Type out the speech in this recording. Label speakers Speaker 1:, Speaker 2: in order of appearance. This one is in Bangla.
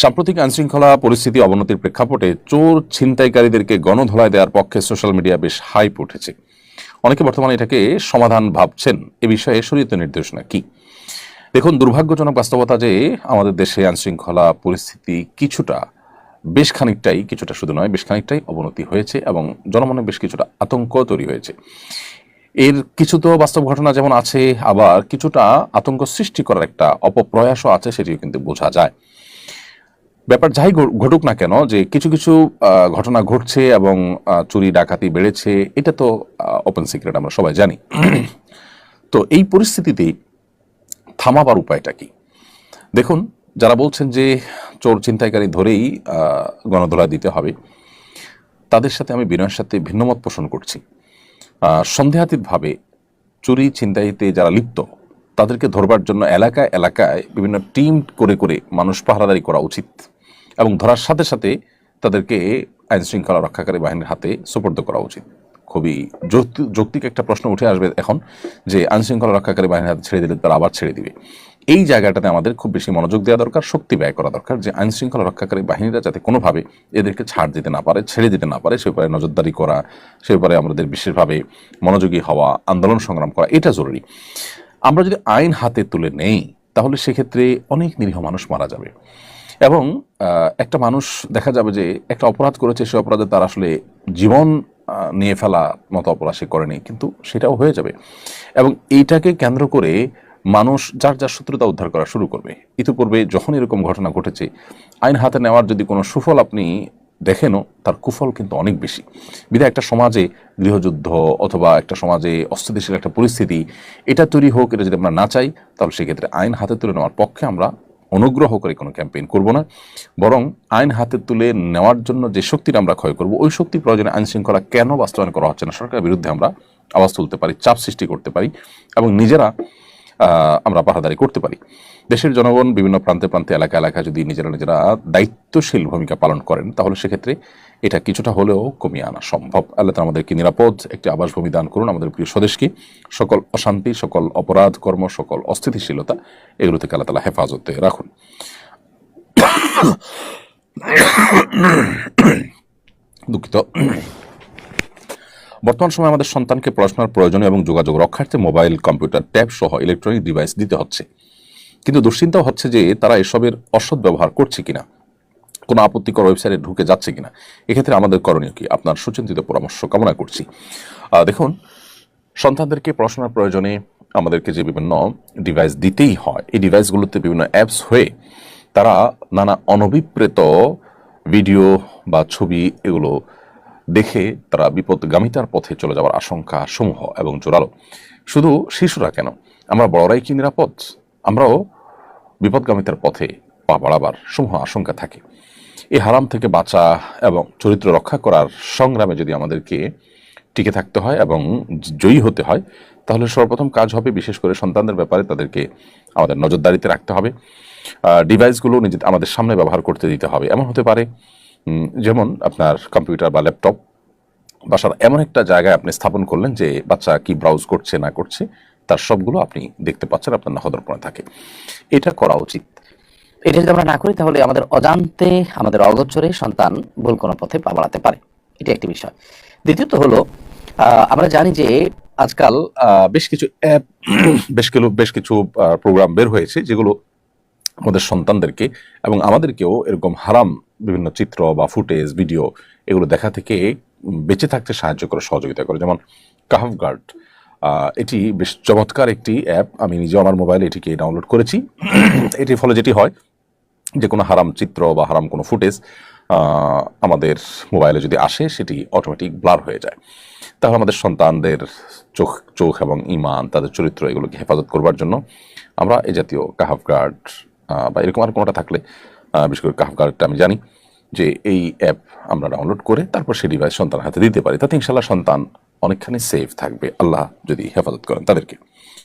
Speaker 1: সাম্প্রতিক আইনশৃঙ্খলা পরিস্থিতি অবনতির প্রেক্ষাপটে চোর ছিনতাইকারীদেরকে গণধোলায় দেওয়ার পক্ষে সোশ্যাল মিডিয়া বেশ হাইপ উঠেছে। অনেকে বর্তমানে এটাকে সমাধান ভাবছেন। এ বিষয়ে শরীয়ত নির্দেশনা কি দেখুন, দুর্ভাগ্যজনক বাস্তবতা যে আমাদের দেশে আইনশৃঙ্খলা পরিস্থিতি কিছুটা, বেশ খানিকটাই কিছুটা শুধু নয়, বেশ খানিকটাই অবনতি হয়েছে এবং জনমনে বেশ কিছুটা আতঙ্ক তৈরি হয়েছে। এর কিছু তো বাস্তব ঘটনা যেমন আছে, আবার কিছুটা আতঙ্ক সৃষ্টি করার একটা অপপ্রয়াসও আছে, সেটিও কিন্তু বোঝা যায়। ব্যাপার যাই ঘটুক না কেন যে কিছু কিছু ঘটনা ঘটছে এবং চুরি ডাকাতি বেড়েছে এটা তো ওপেন সিক্রেট আমরা সবাই জানি। তো এই পরিস্থিতিতে থামাবার উপায়টা কি? দেখুন যারা বলছেন যে চোর ছিনতাইকারী ধরেই আহ, গণধোলা দিতে হবে তাদের সাথে আমি বিনয়ের সাথে ভিন্নমত পোষণ করছি। সন্দেহাতীতভাবে চুরি ছিনতাইতে যারা লিপ্ত তাদেরকে ধরবার জন্য এলাকায় এলাকায় বিভিন্ন টিম করে করে মানুষ পাহারাদারি করা উচিত। এবং ধরার সাথে সাথে তাদেরকে আইন শৃঙ্খলা রক্ষাকারী বাহিনীর হাতে সুপর্দ করা উচিত। খুবই যৌক্তি- যৌক্তিক একটা প্রশ্ন উঠে আসবে এখন যে আইন শৃঙ্খলা রক্ষাকারী বাহিনীর হাতে ছেড়ে দিলে তারা আবার ছেড়ে দিবে। এই জায়গাটাতে আমাদের খুব বেশি মনোযোগ দেওয়া দরকার, শক্তি ব্যয় করা দরকার যে আইন শৃঙ্খলা রক্ষাকারী বাহিনীরা যাতে কোনোভাবে এদেরকে ছাড় দিতে না পারে, ছেড়ে দিতে না পারে, সে ব্যাপারে নজরদারি করা, সে ব্যাপারে আমাদের বিশেষভাবে মনোযোগী হওয়া, আন্দোলন সংগ্রাম করা, এটা জরুরি। আমরা যদি আইন হাতে তুলে নেই, তাহলে সেক্ষেত্রে অনেক নিরীহ মানুষ মারা যাবে। এবং একটা মানুষ দেখা যাবে যে একটা অপরাধ করেছে, সে অপরাধে তার আসলে জীবন নিয়ে ফেলা মতো অপরাধ সে করেনি, কিন্তু সেটাও হয়ে যাবে। এবং এইটাকে কেন্দ্র করে মানুষ যার যার শত্রুতা উদ্ধার করা শুরু করবে। ইতিপূর্বে যখন এরকম ঘটনা ঘটেছে, আইন হাতে নেওয়ার যদি কোনো সুফল আপনি দেখেনও, তার কুফল কিন্তু অনেক বেশি। বিধায় একটা সমাজে গৃহযুদ্ধ অথবা একটা সমাজে অস্থিতিশীল একটা পরিস্থিতি, এটা তৈরি হোক, এটা যদি আমরা না চাই, তাহলে সেক্ষেত্রে আইন হাতে তুলে নেওয়ার পক্ষে আমরা অনুগ্রহ করে কোনো ক্যাম্পেইন করব না। বরং আইন হাতে তুলে নেওয়ার জন্য যে শক্তিটা আমরা ক্ষয় করব, ওই শক্তি প্রয়োজনে আইন শৃঙ্খলা কেন বাস্তবায়ন করা হচ্ছে না, সরকারের বিরুদ্ধে আমরা আওয়াজ তুলতে পারি, চাপ সৃষ্টি করতে পারি এবং নিজেরা আমরা পাহাদারি করতে পারি। দেশের জনগণ বিভিন্ন প্রান্তে প্রান্তে এলাকা এলাকায় যদি নিজেরা নিজেরা দায়িত্বশীল ভূমিকা পালন করেন, তাহলে সেক্ষেত্রে এটা কিছুটা হলেও কমিয়ে আনা সম্ভব। আল্লাহ আমাদেরকে নিরাপদ একটি আবাসভূমি দান করুন আমাদের প্রিয় স্বদেশকে। সকল অশান্তি, সকল অপরাধ কর্ম, সকল অস্থিতিশীলতা, এগুলো থেকে আল্লাহ তালা হেফাজতে রাখুন। দুঃখিত। বর্তমান সময় আমাদের সন্তানকে পড়াশোনার প্রয়োজনীয় এবং যোগাযোগ রক্ষার্থে মোবাইল, কম্পিউটার, ট্যাব সহ ইলেকট্রনিক ডিভাইস দিতে হচ্ছে। কিন্তু দুশ্চিন্তাও হচ্ছে যে তারা এসবের অসৎ ব্যবহার করছে কিনা, কোনো আপত্তিকর ওয়েবসাইটে ঢুকে যাচ্ছে কিনা, এক্ষেত্রে আমাদের করণীয় কি? আপনার সুচিন্তিত পরামর্শ কামনা করছি। দেখুন, সন্তানদেরকে পড়াশোনার প্রয়োজনে আমাদেরকে যে বিভিন্ন ডিভাইস দিতেই হয়, এই ডিভাইসগুলোতে বিভিন্ন অ্যাপস হয়ে তারা নানা অনভিপ্রেত ভিডিও বা ছবি এগুলো দেখে তারা বিপদগামিতার পথে চলে যাওয়ার আশঙ্কা সমূহ এবং জোরালো। শুধু শিশুরা কেন? আমরা বড়রাই কি নিরাপদ? আমরাও বিপদগামিতার পথে পা বাড়াবার সমূহ আশঙ্কা থাকে। এই হারাম থেকে বাঁচা এবং চরিত্র রক্ষা করার সংগ্রামে যদি আমাদেরকে টিকে থাকতে হয় এবং জয়ী হতে হয়, তাহলে সর্বপ্রথম কাজ হবে বিশেষ করে সন্তানদের ব্যাপারে তাদেরকে আমাদের নজরদারিতে রাখতে হবে। ডিভাইসগুলো নিজে আমাদের সামনে ব্যবহার করতে দিতে হবে। এমন হতে পারে যেমন আপনার কম্পিউটার বা ল্যাপটপ, বাসার এমন একটা জায়গায় আপনি স্থাপন করলেন যে বাচ্চা কি ব্রাউজ করছে, না করছে, তার সবগুলো আপনি দেখতে পাচ্ছেন, আপনার নজরপণে থাকে। এটা করা উচিত।
Speaker 2: এটা যদি আমরা না করি, তাহলে আমাদের অজান্তে, আমাদের অগোচরে সন্তান ভুল কোনো পথে পা বাড়াতে পারে। এটা একটি বিষয়। দ্বিতীয়ত হলো আমরা জানি যে আজকাল
Speaker 1: বেশ কিছু অ্যাপ, বেশ কিছু বেশ কিছু প্রোগ্রাম বের হয়েছে, যেগুলো আমাদের সন্তানদেরকে এবং আমাদেরকেও এরকম হারাম বিভিন্ন চিত্র বা ফুটেজ, ভিডিও এগুলো দেখা থেকে বেঁচে থাকতে সাহায্য করে, সহযোগিতা করে। যেমন কাহাফ গার্ড এটি বেশ চমৎকার একটি অ্যাপ। আমি নিজেও আমার মোবাইলে এটিকে ডাউনলোড করেছি। এটির ফলে যেটি হয়, যে কোনো হারাম চিত্র বা হারাম কোনো ফুটেজ আমাদের মোবাইলে যদি আসে, সেটি অটোমেটিক ব্লার হয়ে যায়। তাহলে আমাদের সন্তানদের চোখ চোখ এবং ইমান, তাদের চরিত্র এগুলোকে হেফাজত করবার জন্য আমরা এ জাতীয় কাহাফ গার্ড বা এরকম আর কোনোটা থাকলে বিশেষ করে কাহাফ গার্ডটা আমি জানি যে এই অ্যাপ আমরা ডাউনলোড করে তারপর সেই ডিভাইস সন্তানের হাতে দিতে পারি। তাতে ইনশাল্লাহ সন্তান অনেকখানি সেফ থাকবে। আল্লাহ যদি হেফাজত করেন তাদেরকে।